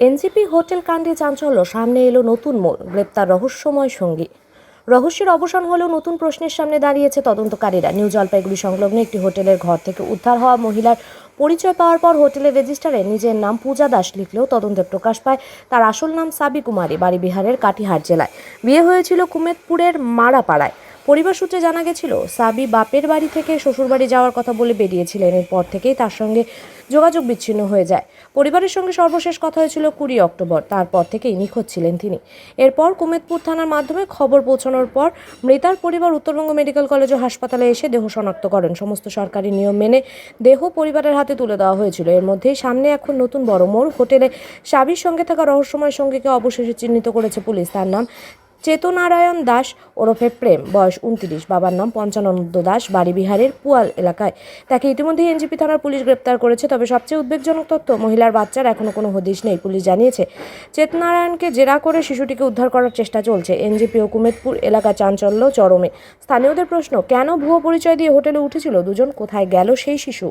NJP hotel কাণ্ডে চাঞ্চল্য, সামনে এলো নতুন মোড়, গ্রেপ্তার রহস্যময় সঙ্গী। রহস্যের অবসান হলেও নতুন প্রশ্নের সামনে দাঁড়িয়েছে তদন্তকারীরা। নিউ জলপাইগুড়ি সংলগ্ন একটি হোটেলের ঘর থেকে উদ্ধার হওয়া মহিলার পরিচয় পাওয়ার পর হোটেলের রেজিস্টারে নিজের নাম পূজা দাস লিখলেও তদন্তে প্রকাশ পায় তার আসল নাম সাবি কুমারী বাড়ি বিহারের কাটিহার জেলায়। বিয়ে হয়েছিল কুমেদপুরের মারাপাড়ায়। পরিবার সূত্রে জানা গেছিল, সাবি বাপের বাড়ি থেকে শ্বশুরবাড়ি যাওয়ার কথা বলে বেরিয়েছিলেন। এরপর থেকেই তার সঙ্গে যোগাযোগ বিচ্ছিন্ন হয়ে যায়। পরিবারের সঙ্গে সর্বশেষ কথা হয়েছিল কুড়ি অক্টোবর। তারপর থেকেই নিখোঁজ ছিলেন তিনি। এরপর কুমেদপুর থানার মাধ্যমে খবর পৌঁছানোর পর মৃতার পরিবার উত্তরবঙ্গ মেডিকেল কলেজ ও হাসপাতালে এসে দেহ শনাক্ত করেন। সমস্ত সরকারি নিয়ম মেনে দেহ পরিবারের হাতে তুলে দেওয়া হয়েছিল। এর মধ্যেই সামনে এখন নতুন বড় মোড়। হোটেলে সাবির সঙ্গে থাকা রহস্যময় সঙ্গীকে অবশেষে চিহ্নিত করেছে পুলিশ। তার নাম চেতনারায়ণ দাস ওরফে প্রেম, বয়স উনত্রিশ, বাবার নাম পঞ্চানন্দ দাস, বাড়ি বিহারের পুয়াল এলাকায়। তাকে ইতিমধ্যেই এনজিপি থানার পুলিশ গ্রেপ্তার করেছে, তবে সবচেয়ে উদ্বেগজনক তথ্য, মহিলার বাচ্চার এখনও কোনো হদিশ নেই, পুলিশ জানিয়েছে। চেতনারায়ণকে জেরা করে শিশুটিকে উদ্ধার করার চেষ্টা চলছে, এনজিপি ও কুমেদপুর এলাকা চাঞ্চল্য চরমে। স্থানীয়দের প্রশ্ন, কেন ভুয়ো পরিচয় দিয়ে হোটেলে উঠেছিল দুজন, কোথায় গেল সেই শিশু?